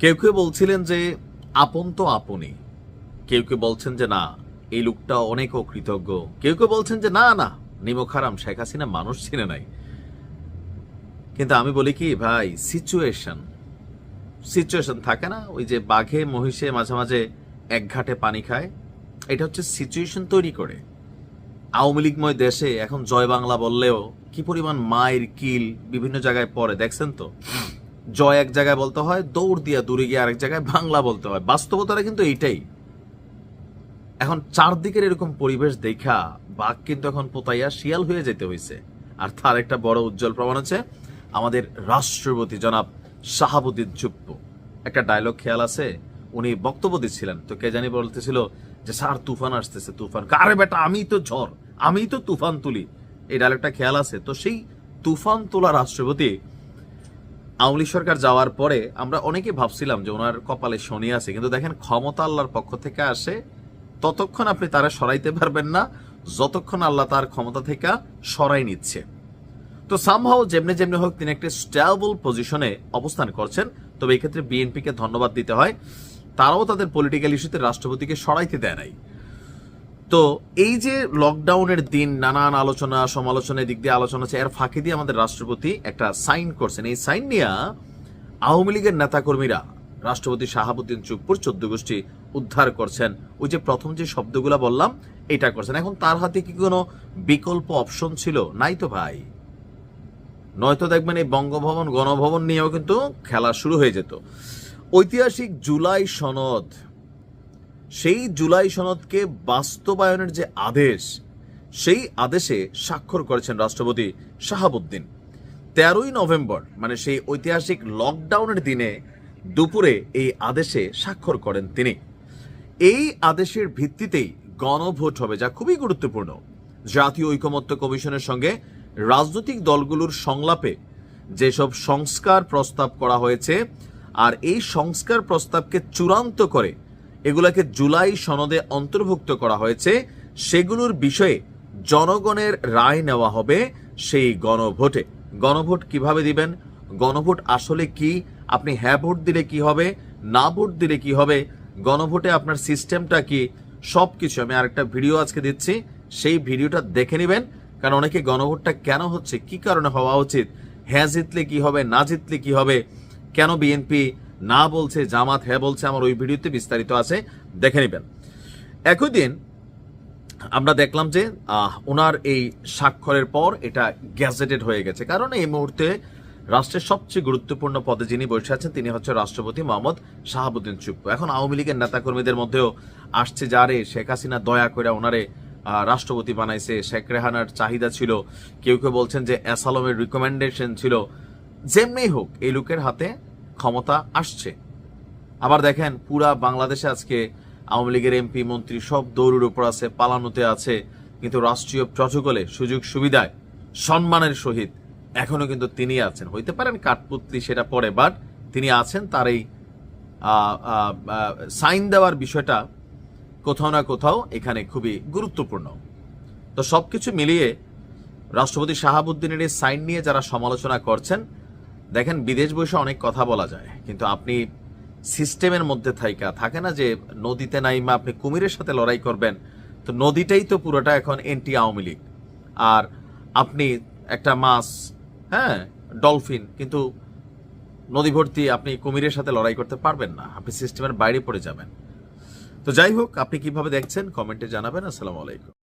কেউ কেউ বলছিলেন যে, আপন তো আপনি কেউ কেউ বলছেন যে, না, এই লোকটা অনেক অকৃতজ্ঞ। কেউ কেউ বলছেন যে, না না নিমক হারাম শেখ হাসিনা মানুষ চিনে নাই। কিন্তু আমি বলি কি, ভাই সিচুয়েশন সিচুয়েশন থাকে না, ওই যে বাঘে, মহিষে মাঝে মাঝে এক ঘাটে পানি খায়। এটা হচ্ছে সিচুয়েশন তৈরি করে। আওয়ামী লীগময় দেশে এখন জয় বাংলা বললেও কি পরিমাণ মায়ের কিল বিভিন্ন জায়গায় পড়ে, দেখছেন তো? জয় এক জায়গায় বলতে হয়, দৌড় দিয়া দূরে গিয়ে আরেক জায়গায় বাংলা বলতে হয়। বাস্তবতাটা কিন্তু এইটাই। এখন চারদিকের এরকম পরিবেশ দেখা, বাঘ কিন্তু এখন পোতাইয়া শিয়াল হয়ে যেতে হয়েছে আর তার একটা বড় উজ্জ্বল প্রমাণ আছে আমাদের রাষ্ট্রপতি জনাব শাহাবুদ্দিন চুপ্পু। একটা ডায়লগ খেয়াল আছে? উনি বক্তব্য দিচ্ছিলেন। তো কে জানি বলতেছিল যে, স্যার, তুফান আসতেছে, তুফান আরে বেটা, আমি তো ঝড়, আমি তো তুফান তুলি। এই ডায়লগটা খেয়াল আছে। তো সেই তুফান তোলা রাষ্ট্রপতি লীগ সরকার যাওয়ার পরে আমরা অনেকে ভাবছিলাম যে ওনার কপালে শনি আছে, কিন্তু দেখেন ক্ষমতা আল্লাহর পক্ষ থেকে আসে, ততক্ষণ আপনি তারা সরাইতে পারবেন না, যতক্ষণ আল্লাহ তার ক্ষমতা থেকে সরাই নিচ্ছে। তো সামহাও যেমনি যেমনি হোক তিনি একটি স্ট্যাবল পজিশনে অবস্থান করছেন, তবে এক্ষেত্রে বিএনপিকে ধন্যবাদ দিতে হয়। তারাও তাদের পলিটিক্যাল ইস্যুতে রাষ্ট্রপতিকে সরাইতে দেয় নাই। তো এই যে লকডাউনের দিন, নানান আলোচনা সমালোচনা দিক দিয়ে আলোচনা আছে এর ফাঁকি দিয়ে আমাদের রাষ্ট্রপতি একটা সাইন করছেন। এই সাইন নিয়ে আওয়ামী লীগের নেতাকর্মীরা রাষ্ট্রপতি শাহাবুদ্দিন চুপ্পুর চোদ্দ গোষ্ঠী উদ্ধার করছেন। ওই যে প্রথম যে শব্দগুলো বললাম, এটা করছেন। এখন তার হাতে কি কোনো বিকল্প অপশন ছিল? নাই তো ভাই। নয়তো দেখবেন এই বঙ্গভবন, গণভবন নিয়েও কিন্তু খেলা শুরু হয়ে যেত। ঐতিহাসিক জুলাই সনদ সেই জুলাই সনদকে বাস্তবায়নের যে আদেশ, সেই আদেশে স্বাক্ষর করেছেন রাষ্ট্রপতি শাহাবুদ্দিন। তেরোই নভেম্বর মানে সেই ঐতিহাসিক লকডাউনের দিনে দুপুরে এই আদেশে স্বাক্ষর করেন তিনি। এই আদেশের ভিত্তিতেই গণভোট হবে, যা খুবই গুরুত্বপূর্ণ। জাতীয় ঐকমত্য কমিশনের সঙ্গে রাজনৈতিক দলগুলোর সংলাপে যেসব সংস্কার প্রস্তাব করা হয়েছে, আর এই সংস্কার প্রস্তাবকে চূড়ান্ত করে এগুলাকে জুলাই সনদে অন্তর্ভুক্ত করা হয়েছে। সেগুলোর বিষয়ে জনগণের রায় নেওয়া হবে সেই গণভোটে। গণভোট কীভাবে দিবেন? গণভোট আসলে কি? আপনি হ্যাঁ ভোট দিলে কি হবে? না ভোট দিলে কি হবে? গণভোটে আপনার সিস্টেমটা কি? সব কিছু আমি আরেকটা ভিডিও আজকে দিচ্ছি। সেই ভিডিওটা দেখে নেবেন। কারণ অনেকে গণভোটটা কেন হচ্ছে? কি কারণে হওয়া উচিত? হ্যাঁ জিতলে কি হবে? না জিতলে কি হবে? কেন বিএনপি না বলছে, জামাত হ্যাঁ বলছে, আমার ওই ভিডিওতে বিস্তারিত আছে, দেখে নেবেন। একই দিন আমরা দেখলাম যে ওনার এই স্বাক্ষরের পর এটা গ্যাজেটেড হয়ে গেছে। কারণ এই মুহূর্তে রাষ্ট্রের সবচেয়ে গুরুত্বপূর্ণ পদে যিনি বসে আছেন, তিনি হচ্ছে রাষ্ট্রপতি মোহাম্মদ শাহাবুদ্দিন চুপ্পু। এখন আওয়ামী লীগের নেতাকর্মীদের মধ্যেও আসছে যারে, শেখ হাসিনা দয়া করে ওনারে রাষ্ট্রপতি বানাইছে। শেখ রেহানার চাহিদা ছিল, কেউ কেউ বলছেন যে, অ্যাসালমের রিকমেন্ডেশন ছিল। যেমনি হোক, এই লোকের হাতে ক্ষমতা আসছে। আবার দেখেন, পুরা বাংলাদেশে আজকে আওয়ামী লীগের এমপি, মন্ত্রী সব দৌড়ের উপর আছে, পালানোতে আছে, কিন্তু রাষ্ট্রীয় প্রটোকলে সুযোগ সুবিধায় সম্মানের সহিত এখনও কিন্তু তিনি আছেন। হইতে পারেন কাঠপুতলি সেটা পরে বাট তিনি আছেন, তার এই সাইন দেওয়ার বিষয়টা কোথাও না কোথাও এখানে খুবই গুরুত্বপূর্ণ। তো সবকিছু মিলিয়ে রাষ্ট্রপতি শাহাবুদ্দিনের এই সাইন নিয়ে যারা সমালোচনা করছেন দেখেন, বিদেশ বসে অনেক কথা বলা যায়, কিন্তু আপনি সিস্টেমের মধ্যে থাইকা, থাকে না যে নদীতে নাইমা আপনি কুমিরের সাথে লড়াই করবেন, তো নদীটাই তো পুরোটা এখন এনটি আওয়ামী লীগ। আর আপনি একটা মাছ হ্যাঁ ডলফিন, কিন্তু নদী ভর্তি আপনি কুমিরের সাথে লড়াই করতে পারবেন না, আপনি সিস্টেমের বাইরে পড়ে যাবেন। তো যাই হোক, আপনি কীভাবে দেখছেন, কমেন্টে জানাবেন। আসসালামু আলাইকুম।